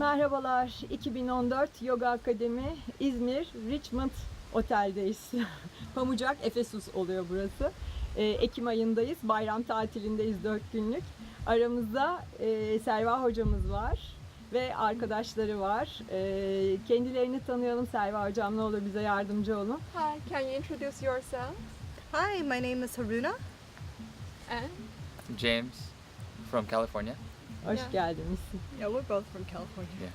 Merhabalar, 2014 Yoga Akademi İzmir Richmond Otel'deyiz. Pamucak Efesus oluyor burası. Ee, Ekim ayındayız, bayram tatilindeyiz 4 günlük. Aramızda e, Serva hocamız var ve arkadaşları var. Ee, kendilerini tanıyalım Serva hocam, ne olur bize yardımcı olun. Hi, can you introduce yourself? Hi, my name is Haruna. And James from California. Hoş Yeah. geldiniz. Yeah, we're both from California.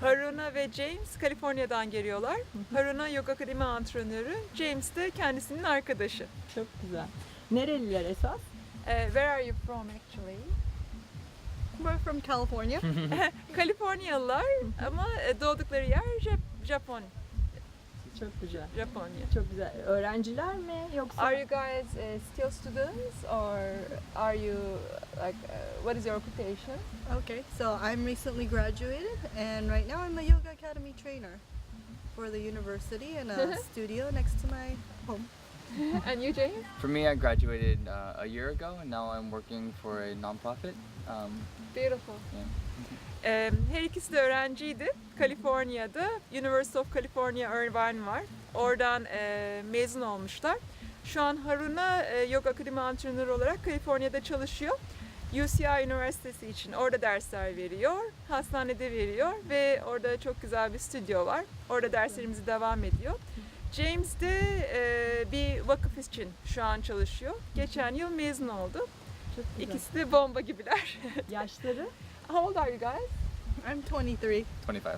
Haruna ve James Kaliforniya'dan geliyorlar. Haruna yoga akademi antrenörü, James de kendisinin arkadaşı. Çok güzel. Nereliler esas? Eh, where are you from actually? We're from California. Kaliforniyalılar ama eh, doğdukları yer Jap- Japon, Çok güzel. Japonya. Çok güzel. Öğrenciler mi yoksa? Are you guys eh, still students or are you like eh, what is your occupation? okay, so I'm recently graduated, and right now I'm a yoga academy trainer for the university in a studio next to my home. And you James? For me, I graduated uh, a year ago, and now I'm working for a nonprofit. Um, Beautiful. yeah. Ee, Her ikisi de öğrenciydi. Kaliforniya'da University of California Irvine var. Oradan e, mezun olmuşlar. Şu an Haruna e, yoga akademi antrenörü olarak Kaliforniya'da çalışıyor. UCI Üniversitesi için orada dersler veriyor, hastanede veriyor ve orada çok güzel bir stüdyo var. Orada derslerimizi devam ediyor. James de e, bir vakıf için şu an çalışıyor. Geçen yıl mezun oldu. İkisi de bomba gibiler. Yaşları? How old are you guys? I'm 23. 25.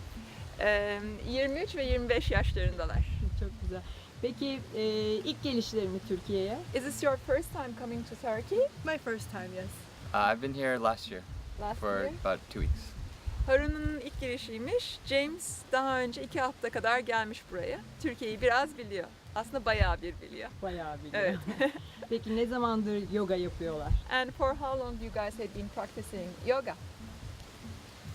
Ee, 23 ve 25 yaşlarındalar. Çok güzel. Peki e, ilk gelişleri mi Türkiye'ye? Is this your first time coming to Turkey? My first time, yes. Uh, I've been here last year Last for year. about two weeks. Harun'un ilk gelişiymiş. James daha önce iki hafta kadar gelmiş buraya. Türkiye'yi biraz biliyor. Aslında bayağı bir biliyor. Bayağı biliyor. Evet. Peki ne zamandır yoga yapıyorlar? And for how long you guys have been practicing yoga?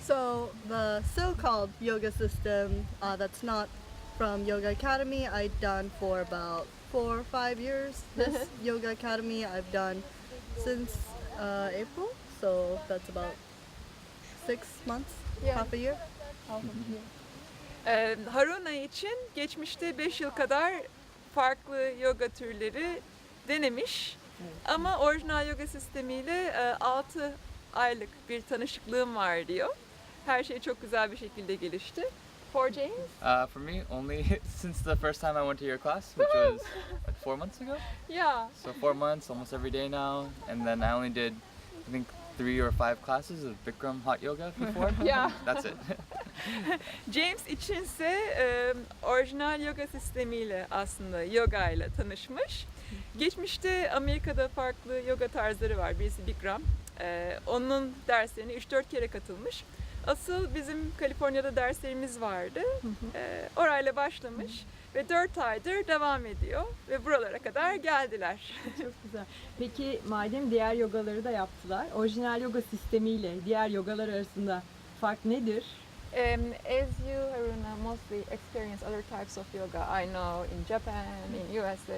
So the so-called yoga system uh, that's not from Yoga Academy, I've done for about four or five years. This Yoga Academy I've done since uh, April, so that's about six months, Yeah. half a year. Ee, Haruna için geçmişte 5 yıl kadar farklı yoga türleri denemiş. Ama orijinal yoga sistemiyle 6 aylık bir tanışıklığım var diyor. Her şey çok güzel bir şekilde gelişti. For James? Uh, for me, only since the first time I went to your class, which was like four months ago. Yeah. So four months, almost every day now. And then I only did, I think, three or five classes of Bikram hot yoga before. Yeah. That's it. James içinse e, orijinal yoga sistemiyle aslında yoga ile tanışmış. Geçmişte Amerika'da farklı yoga tarzları var. Birisi Bikram. E, onun derslerine 3-4 kere katılmış. Asıl bizim Kaliforniya'da derslerimiz vardı. E, orayla başlamış ve 4 aydır devam ediyor ve buralara kadar geldiler. Çok güzel. Peki madem diğer yogaları da yaptılar, orijinal yoga sistemiyle diğer yogalar arasında fark nedir? Um, as you, Haruna, mostly experience other types of yoga, I know in Japan, in USA,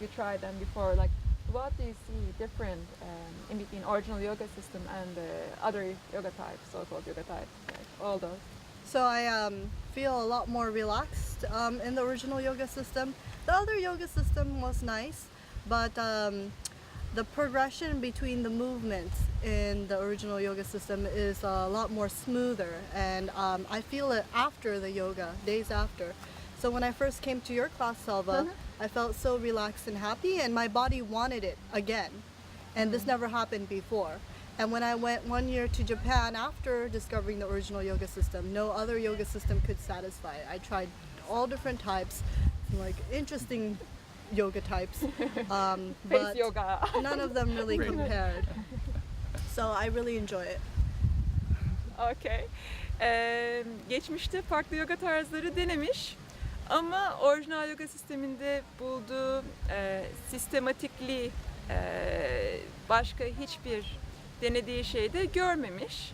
you tried them before. Like, what do you see different um, in between original yoga system and the other yoga types, so-called yoga types, like all those? So I um, feel a lot more relaxed um, in the original yoga system. The other yoga system was nice, but um, the progression between the movements in the original yoga system is a lot more smoother, and um, I feel it after the yoga, days after. So when I first came to your class, Salva, I felt so relaxed and happy, and my body wanted it again. And this never happened before. And when I went one year to Japan after discovering the original yoga system, no other yoga system could satisfy it. I tried all different types, like interesting yoga types, um, but yoga. none of them really compared. So I really enjoy it. Okay. Ee, geçmişte farklı yoga tarzları denemiş ama orijinal yoga sisteminde bulduğu e, sistematikliği e, başka hiçbir denediği şeyde görmemiş.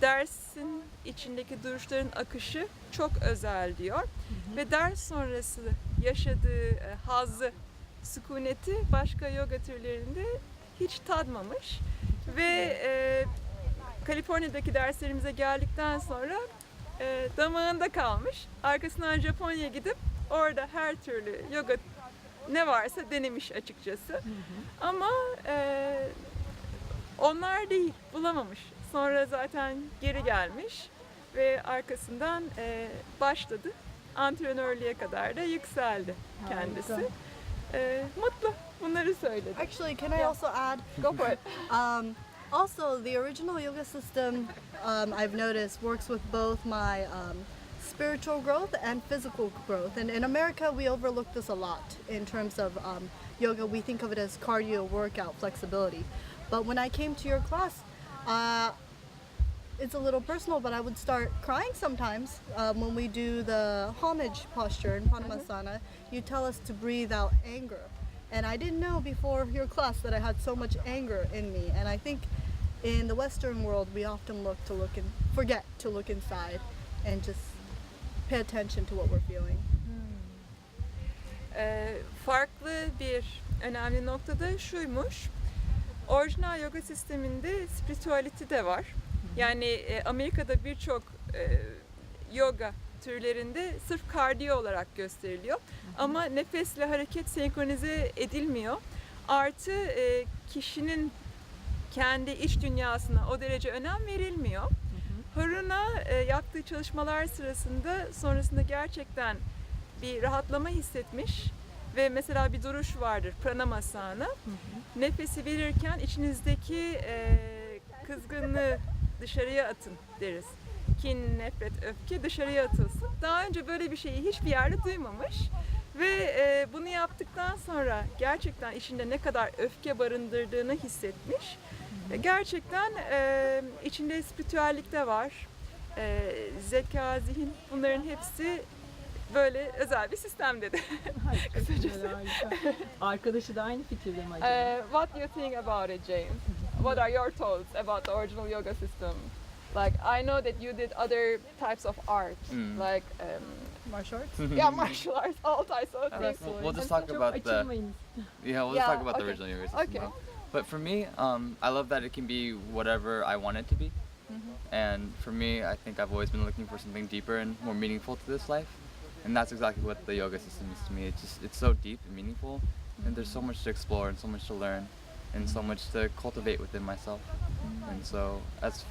Dersin içindeki duruşların akışı çok özel diyor. Ve ders sonrası yaşadığı e, hazzı, sükuneti başka yoga türlerinde hiç tadmamış ve e, Kaliforniya'daki derslerimize geldikten sonra e, damağında kalmış. Arkasından Japonya'ya gidip orada her türlü yoga ne varsa denemiş açıkçası. Ama e, onlar değil, bulamamış. Sonra zaten geri gelmiş ve arkasından e, başladı. Antrenörlüğe kadar da yükseldi kendisi. Harika. E, mutlu. Bunları söyledi. Actually, can I also add? Go for it. Um, also, the original yoga system um, I've noticed works with both my um, spiritual growth and physical growth. And in America, we overlook this a lot in terms of um, yoga. We think of it as cardio, workout, flexibility. But when I came to your class, uh, it's a little personal, but I would start crying sometimes um, when we do the homage posture in Panamasana. You tell us to breathe out anger. And I didn't know before your class that I had so much anger in me. And I think in the Western world, we often look to look and forget to look inside and just pay attention to what we're feeling. Ee, farklı bir önemli nokta da şuymuş. Orijinal yoga sisteminde spirituality de var. Yani e, Amerika'da birçok e, yoga türlerinde sırf kardiyo olarak gösteriliyor. Ama nefesle hareket senkronize edilmiyor. Artı e, kişinin kendi iç dünyasına o derece önem verilmiyor. Haruna e, yaptığı çalışmalar sırasında sonrasında gerçekten bir rahatlama hissetmiş ve mesela bir duruş vardır pranamasana. Nefesi verirken içinizdeki e, kızgınlığı dışarıya atın deriz. Kin, nefret, öfke dışarıya atılsın. Daha önce böyle bir şeyi hiçbir yerde duymamış ve e, bunu yaptıktan sonra gerçekten içinde ne kadar öfke barındırdığını hissetmiş. E, Gerçekten e, içinde spiritüellik de var. E, zeka, zihin bunların hepsi böyle özel bir sistem dedi. Kısacası. Arkadaşı da aynı fikirde mi acaba? Uh, what do you think about it, James? What are your thoughts about the original yoga system? Like, I know that you did other types of art, Mm. like um, Martial arts? yeah, martial arts, all types of things. we'll, we'll just talk about the yeah. We'll Yeah, just talk about the original yoga. Okay. now. But for me, um, I love that it can be whatever I want it to be. Mm-hmm. And for me, I think I've always been looking for something deeper and more meaningful to this life. And that's exactly what the yoga system is to me. It's just it's so deep and meaningful, and there's so much to explore and so much to learn, and so much to cultivate within myself. And so as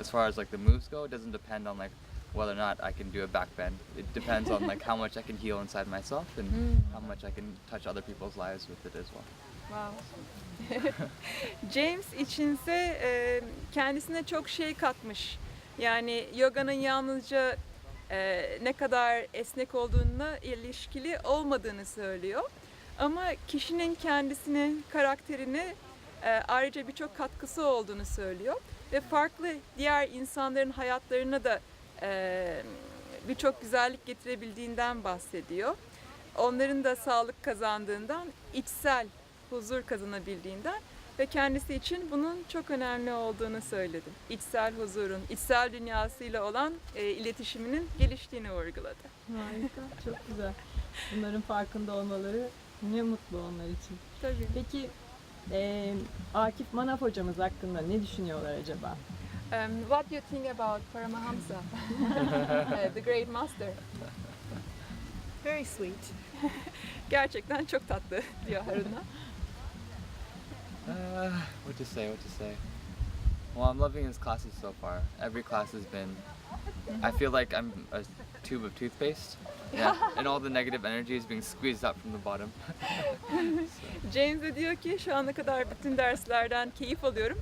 as far as like the moves go, it doesn't depend on like whether or not I can do a back bend. It depends on like how much I can heal inside myself and how much I can touch other people's lives with it as well. Wow. James içinse e, kendisine çok şey katmış. Yani yoganın yalnızca e, ne kadar esnek olduğuna ilişkili olmadığını söylüyor. Ama kişinin kendisine, karakterine e, ayrıca birçok katkısı olduğunu söylüyor. Ve farklı diğer insanların hayatlarına da e, birçok güzellik getirebildiğinden bahsediyor. Onların da sağlık kazandığından, içsel huzur kazanabildiğinden ve kendisi için bunun çok önemli olduğunu söyledi. İçsel huzurun, içsel dünyasıyla olan e, iletişiminin geliştiğini vurguladı. Harika, çok güzel. Bunların farkında olmaları ne mutlu onlar için. Tabii. Peki e, Akif Manaf hocamız hakkında ne düşünüyorlar acaba? Um, what do you think about Paramahamsa, uh, the great master? Very sweet. Gerçekten çok tatlı diyor Haruna. Uh, what to say? What to say? Well, I'm loving his classes so far. Every class has been. I feel like I'm a tube of toothpaste. Yeah, and all the negative energy is being squeezed out from the bottom. James de diyor ki şu ana kadar bütün derslerden keyif alıyorum.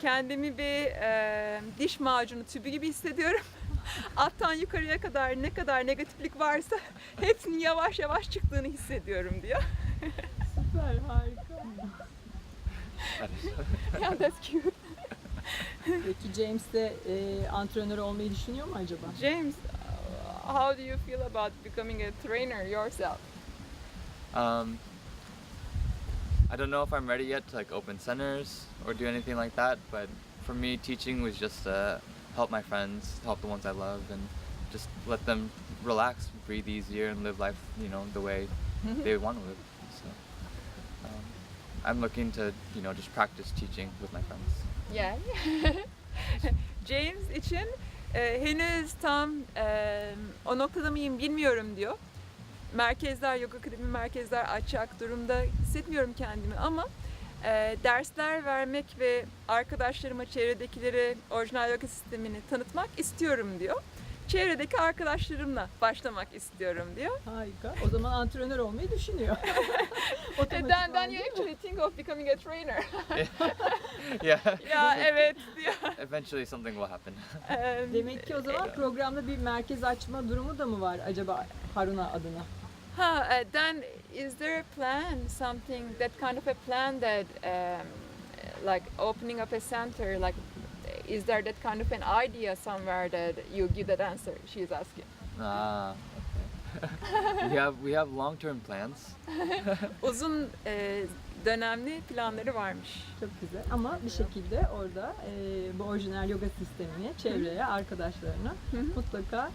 Kendimi bir e, diş macunu tübü gibi hissediyorum. Alttan yukarıya kadar ne kadar negatiflik varsa hepsinin yavaş yavaş çıktığını hissediyorum diyor. Süper, harika. yeah, that's cute. Peki James de e, antrenör olmayı düşünüyor mu acaba? James, how do you feel about becoming a trainer yourself? Um, I don't know if I'm ready yet to like open centers or do anything like that, but for me, teaching was just to help my friends, help the ones I love, and just let them relax, breathe easier, and live life, you know, the way they want to live. So, um, I'm looking to, you know, just practice teaching with my friends. Yeah. James için e, henüz tam e, o noktada mıyım bilmiyorum diyor. Merkezler, yoga akademi merkezler açacak durumda hissetmiyorum kendimi ama e, dersler vermek ve arkadaşlarıma, çevredekilere orijinal yoga sistemini tanıtmak istiyorum diyor. Çevredeki arkadaşlarımla başlamak istiyorum diyor. Harika. O zaman antrenör olmayı düşünüyor. Then, then you actually think of becoming a trainer. yeah. ya evet diyor. Eventually something will happen. Em, Demek ki o zaman programda bir merkez açma durumu da mı var acaba Haruna adına? Ha, uh, then is there a plan, something that kind of a plan that, um, like opening up a center, like is there that kind of an idea somewhere that you give that answer? She's asking. Ah, okay. we have we have long-term plans. Uzun e, dönemli planları varmış. Çok güzel ama bir şekilde orada e, bu orijinal yoga sistemini çevreye, arkadaşlarına mutlaka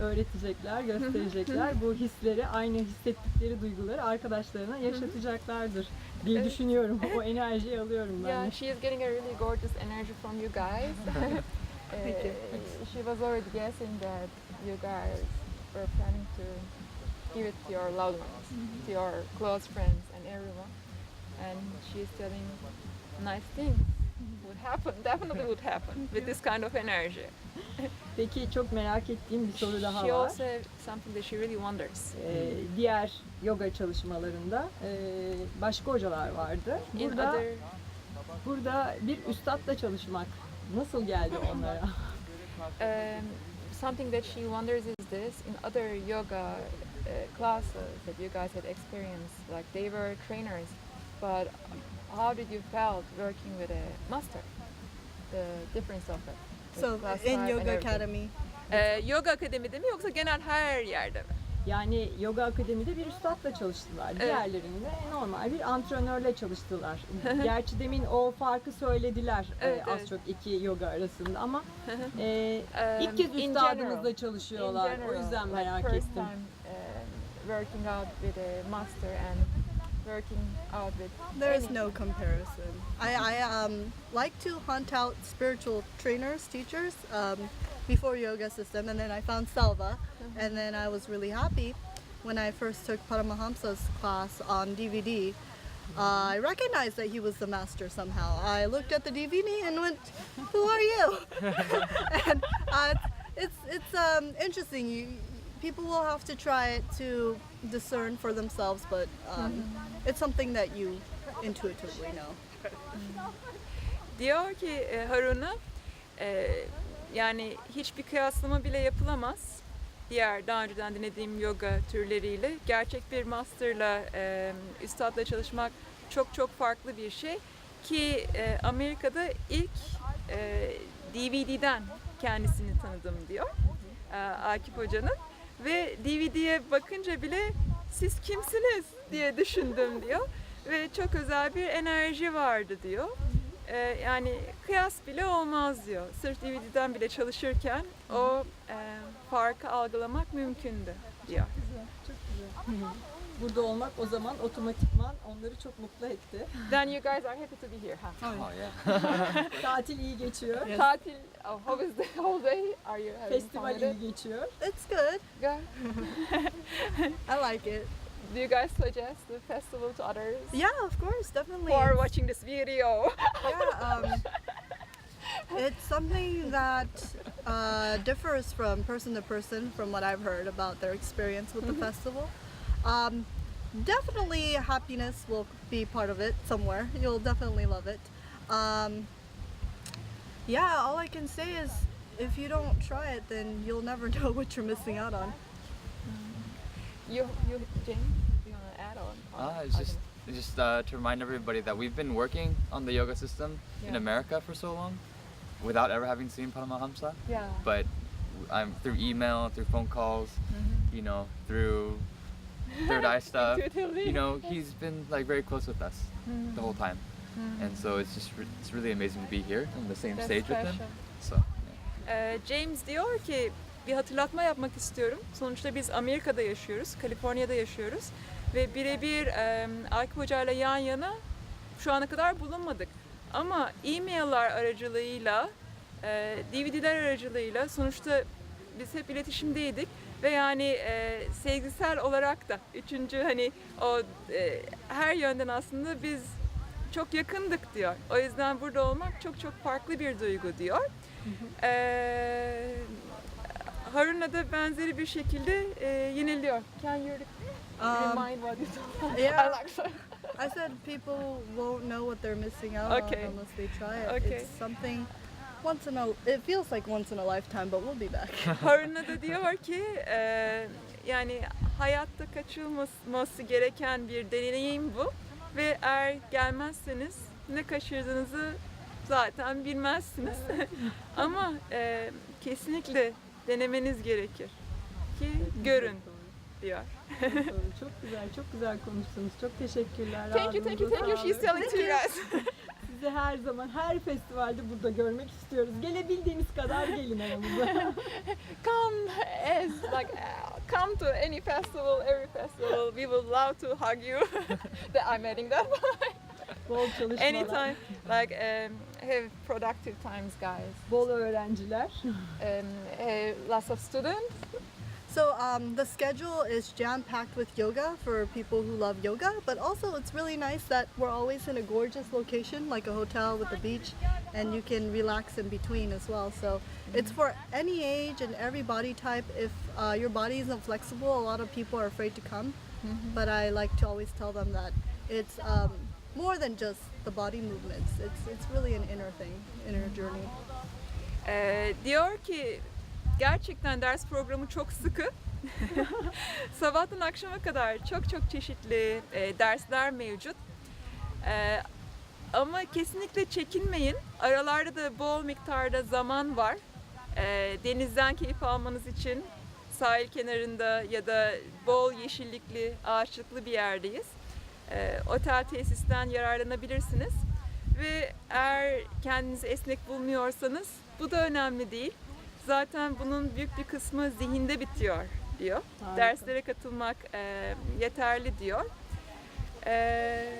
öğretecekler, gösterecekler. Bu hisleri, aynı hissettikleri duyguları arkadaşlarına yaşatacaklardır diye Evet. düşünüyorum. O enerjiyi alıyorum ben. Yeah, she is getting a really gorgeous energy from you guys. You. Uh, she was already guessing that you guys were planning to give it to your loved ones, to your close friends and everyone. And she's telling nice things would happen, definitely would happen with this kind of energy. Peki çok merak ettiğim bir soru daha she var. also something that she really wonders. Ee, diğer yoga çalışmalarında e, başka hocalar vardı. In Burada other burada bir üstadla çalışmak nasıl geldi onlara? Um, something that she wonders is this in other yoga uh, classes that you guys had experienced, like they were trainers, but how did you felt working with a master? The difference of it. So in Yoga. Academy, Ee, yoga akademide mi yoksa genel her yerde mi? Yani yoga akademide bir üstadla çalıştılar. Diğerlerinde normal bir antrenörle çalıştılar. Gerçi demin o farkı söylediler e, Evet, az evet. çok iki yoga arasında ama e, Um, ilk kez in üstadımızla general, çalışıyorlar. in o general, yüzden like merak first ettim. time um, working out with a master and working out with there is no comparison. I, I um, like to hunt out spiritual trainers, teachers, um, before yoga system, and then I found Selva, and then I was really happy when I first took Paramahamsa's class on DVD. Uh, I recognized that he was the master somehow. I looked at the DVD and went, "Who are you?" and uh, it's it's um, interesting. You, people will have to try it to discern for themselves, but um, it's something that you intuitively know. Diyor ki e, Harun'a e, yani hiçbir kıyaslama bile yapılamaz diğer daha önceden dinlediğim yoga türleriyle. Gerçek bir masterla, e, üstadla çalışmak çok çok farklı bir şey. Ki e, Amerika'da ilk e, DVD'den kendisini tanıdım diyor e, Akif Hoca'nın. Ve DVD'ye bakınca bile siz kimsiniz diye düşündüm diyor. Ve çok özel bir enerji vardı diyor. Ee, yani kıyas bile olmaz diyor. Sırf DVD'den bile çalışırken o e, farkı algılamak mümkündü diyor. Çok güzel. Burada olmak o zaman otomatikman onları çok mutlu etti. Then you guys are happy to be here, huh? Oh yeah. Tatil iyi geçiyor. Yes. Tatil, oh, how is the whole day? Are you having fun Festival with it? iyi geçiyor. It's good. Good. I like it. Do you guys suggest the festival to others? Yeah, of course, definitely. Who are It's- watching this video? yeah, um, it's something that uh, differs from person to person from what I've heard about their experience with the festival. Um, definitely happiness will be part of it somewhere. You'll definitely love it. Um, yeah, all I can say is if you don't try it, then you'll never know what you're missing out on. you, you, James, do you want to add on? on Ah, it's just it's just uh, to remind everybody that we've been working on the yoga system in America for so long, without ever having seen Paramahamsa. Yeah. But I'm through email, through phone calls, you know, through third eye stuff. You know, he's been like very close with us the whole time, and so it's just re- it's really amazing to be here on the same That's stage with him. special. So. yeah. Ee, James diyor ki bir hatırlatma yapmak istiyorum. Sonuçta biz Amerika'da yaşıyoruz, Kaliforniya'da yaşıyoruz ve birebir e, Akif Hoca ile yan yana şu ana kadar bulunmadık. Ama e-mailler aracılığıyla e, DVD'ler aracılığıyla sonuçta biz hep iletişimdeydik ve yani e, sevgisel olarak da üçüncü hani o e, her yönden aslında biz çok yakındık diyor. O yüzden burada olmak çok çok farklı bir duygu diyor. E, Harun'a da benzeri bir şekilde e, yeniliyor. Can you Um, remind what you yeah, I said people won't know what they're missing out Okay. on unless they try it. Okay. It's something once in a. It feels like once in a lifetime, but we'll be back. Harun'a da diyor ki e, yani hayatta kaçılması gereken bir deneyim bu ve eğer gelmezseniz ne kaçırdığınızı zaten bilmezsiniz. Ama e, kesinlikle denemeniz gerekir ki görün diyor. çok güzel, çok güzel konuştunuz. Çok teşekkürler. Thank you, thank you, thank you. She's telling to you guys. Sizi her zaman, her festivalde burada görmek istiyoruz. Gelebildiğiniz kadar gelin aramıza. come as like uh, come to any festival, every festival. We would love to hug you. that I'm adding that. Bol çalışmalar, Anytime, like um, have productive times, guys. bol öğrenciler. Um, uh, lots of students. So um, the schedule is jam packed with yoga for people who love yoga, but also it's really nice that we're always in a gorgeous location, like a hotel with a beach, and you can relax in between as well. So it's for any age and every body type. If uh, your body isn't flexible, a lot of people are afraid to come, but I like to always tell them that it's um, more than just the body movements. It's it's really an inner thing, inner journey. Ee, diyor ki gerçekten ders programı çok sıkı. Sabahtan akşama kadar çok çok çeşitli e, dersler mevcut. Ee, ama kesinlikle çekinmeyin. Aralarda da bol miktarda zaman var. Ee, denizden keyif almanız için sahil kenarında ya da bol yeşillikli, ağaçlıklı bir yerdeyiz. Ee, otel tesisten yararlanabilirsiniz. Ve eğer kendinizi esnek bulmuyorsanız bu da önemli değil. Zaten bunun büyük bir kısmı zihinde bitiyor diyor. Harika. Derslere katılmak e, yeterli diyor. E,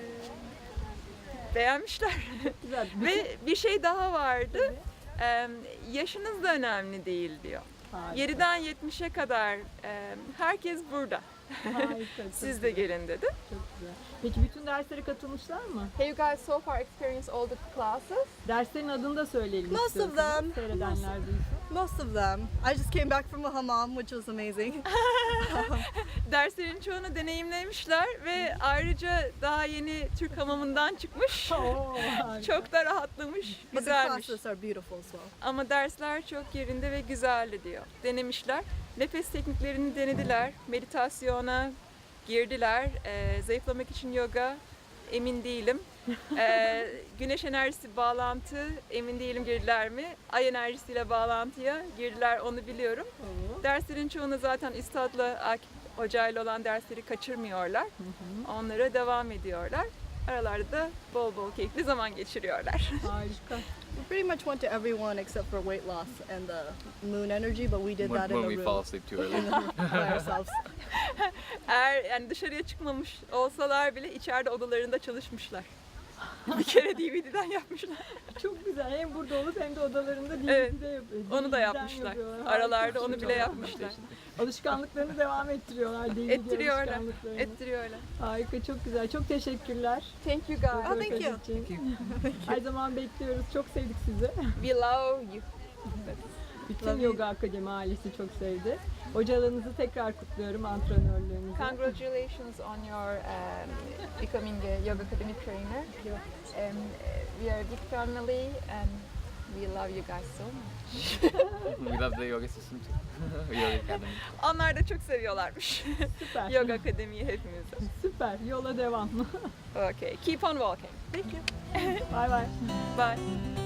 beğenmişler. Güzel. Ve bir şey daha vardı. E, yaşınız da önemli değil diyor. Harika, 7'den 70'e kadar e, herkes burada. Siz de gelin dedi. Çok güzel. Peki bütün derslere katılmışlar mı? Have you guys so far experienced all the classes? Derslerin adını da söyleyelim Most of them. Seyredenler duysun. Most of them. I just came back from a hammam, which was amazing. Derslerin çoğunu deneyimlemişler ve ayrıca daha yeni Türk hamamından çıkmış. Çok da rahatlamış, But the güzelmiş. classes are beautiful as well. Ama dersler çok yerinde ve güzeldi diyor. Denemişler. Nefes tekniklerini denediler. Meditasyona girdiler. Ee, zayıflamak için yoga emin değilim. Ee, güneş enerjisi bağlantı emin değilim girdiler mi? Ay enerjisiyle bağlantıya girdiler onu biliyorum. Oo. Derslerin çoğunu zaten Üstad'la Akif hocayla olan dersleri kaçırmıyorlar. Onlara devam ediyorlar. Aralarda da bol bol keyifli zaman geçiriyorlar. Harika. We pretty much went to everyone except for weight loss and the moon energy, but we did When, that in when we fall asleep too early. by ourselves. Eğer yani dışarıya çıkmamış olsalar bile içeride odalarında çalışmışlar. Bir kere DVD'den yapmışlar. Çok güzel. Hem burada olup hem de odalarında DVD'de Evet, yapıyor. Onu da yapmışlar. yapıyorlar. Aralarda onu bile yapmışlar. Alışkanlıklarını devam ettiriyorlar. DVD Ettiriyorlar. Ettiriyorlar. Harika, çok güzel. Çok teşekkürler. Thank you guys. Oh, thank you. Röportaj için. Her zaman bekliyoruz. Çok sevdik sizi. We love you. Bütün Love you. Yoga Akademi ailesi çok sevdi. Hocalığınızı tekrar kutluyorum, antrenörlüğünüzü. Congratulations on your um, becoming a yoga academy trainer. Um, we are a big family and we love you guys so much. we love the yoga system too. yoga academy. Onlar da çok seviyorlarmış. Süper. yoga akademiyi hepimizi. Süper. Yola devam. Okay, keep on walking. Thank you. Bye bye. Bye.